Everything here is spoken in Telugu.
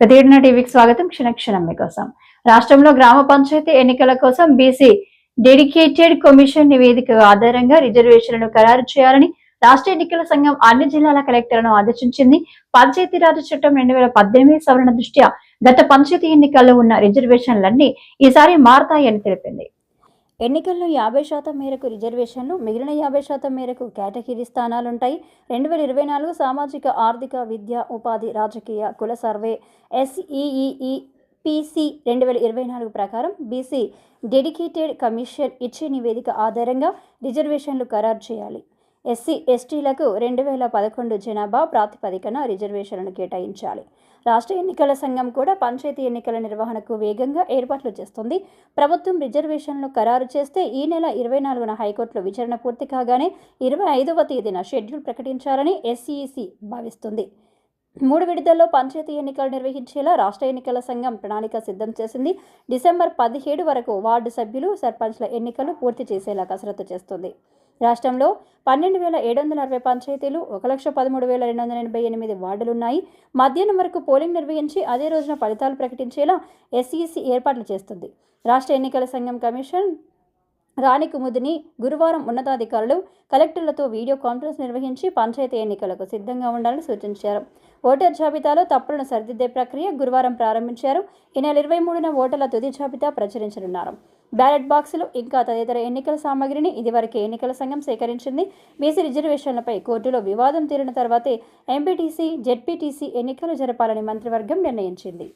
ప్రతిఘటన టీవీకి స్వాగతం. క్షణక్షణం మీకోసం. రాష్ట్రంలో గ్రామ పంచాయతీ ఎన్నికల కోసం బీసీ డెడికేటెడ్ కమిషన్ నివేదిక ఆధారంగా రిజర్వేషన్లను ఖరారు చేయాలని రాష్ట్ర ఎన్నికల సంఘం అన్ని జిల్లాల కలెక్టర్లను ఆదేశించింది. పంచాయతీరాజ్ చట్టం రెండు వేల పద్దెనిమిది సవరణ దృష్ట్యా గత పంచాయతీ ఎన్నికల్లో ఉన్న రిజర్వేషన్లన్నీ ఈసారి మారతాయని తెలిపింది. ఎన్నికల్లో యాభై శాతం మేరకు రిజర్వేషన్లు మిగిలిన యాభై శాతం మేరకు కేటగిరీ స్థానాలుంటాయి. రెండు వేల ఇరవై నాలుగు సామాజిక ఆర్థిక విద్య ఉపాధి రాజకీయ కుల సర్వే ఎస్ఈఈఈ పీసీ రెండు వేల ఇరవై నాలుగు ప్రకారం బీసీ డెడికేటెడ్ కమిషన్ ఇచ్చే నివేదిక ఆధారంగా రిజర్వేషన్లు ఖరారు చేయాలి. ఎస్సీ ఎస్టీలకు రెండు వేల పదకొండు జనాభా ప్రాతిపదికన రిజర్వేషన్లను కేటాయించాలి. రాష్ట్ర ఎన్నికల సంఘం కూడా పంచాయతీ ఎన్నికల నిర్వహణకు వేగంగా ఏర్పాట్లు చేస్తుంది. ప్రభుత్వం రిజర్వేషన్లు ఖరారు చేస్తే ఈ నెల ఇరవై నాలుగున హైకోర్టులో విచారణ పూర్తి కాగానే ఇరవై ఐదవ తేదీన షెడ్యూల్ ప్రకటించాలని ఎస్సీఈసీ భావిస్తుంది. మూడు విడతల్లో పంచాయతీ ఎన్నికలు నిర్వహించేలా రాష్ట్ర ఎన్నికల సంఘం ప్రణాళిక సిద్ధం చేసింది. డిసెంబర్ పదిహేడు వరకు వార్డు సభ్యులు సర్పంచ్ల ఎన్నికలు పూర్తి చేసేలా కసరత్తు చేస్తుంది. రాష్ట్రంలో పన్నెండు వేల ఏడు వందల అరవై పంచాయతీలు ఒక లక్ష పదమూడు వేల రెండు వందల ఎనభై ఎనిమిది వార్డులున్నాయి. మధ్యాహ్నం వరకు పోలింగ్ నిర్వహించి అదే రోజున ఫలితాలు ప్రకటించేలా ఎస్ఈసి ఏర్పాట్లు చేస్తుంది. రాష్ట్ర ఎన్నికల సంఘం కమిషన్ రాణి కుముదిని గురువారం ఉన్నతాధికారులు కలెక్టర్లతో వీడియో కాన్ఫరెన్స్ నిర్వహించి పంచాయతీ ఎన్నికలకు సిద్ధంగా ఉండాలని సూచించారు. ఓటర్ జాబితాలో తప్పులను సరిదిద్దే ప్రక్రియ గురువారం ప్రారంభించారు. ఈ నెల ఇరవై మూడున ఓటర్ల తుది జాబితా ప్రచురించనున్నారు. బ్యాలెట్ బాక్సులు ఇంకా తదితర ఎన్నికల సామాగ్రిని ఇదివరకే ఎన్నికల సంఘం సేకరించింది. బీసీ రిజర్వేషన్లపై కోర్టులో వివాదం తీరిన తర్వాతే ఎంపీటీసీ జెడ్పీటీసీ ఎన్నికలు జరపాలని మంత్రివర్గం నిర్ణయించింది.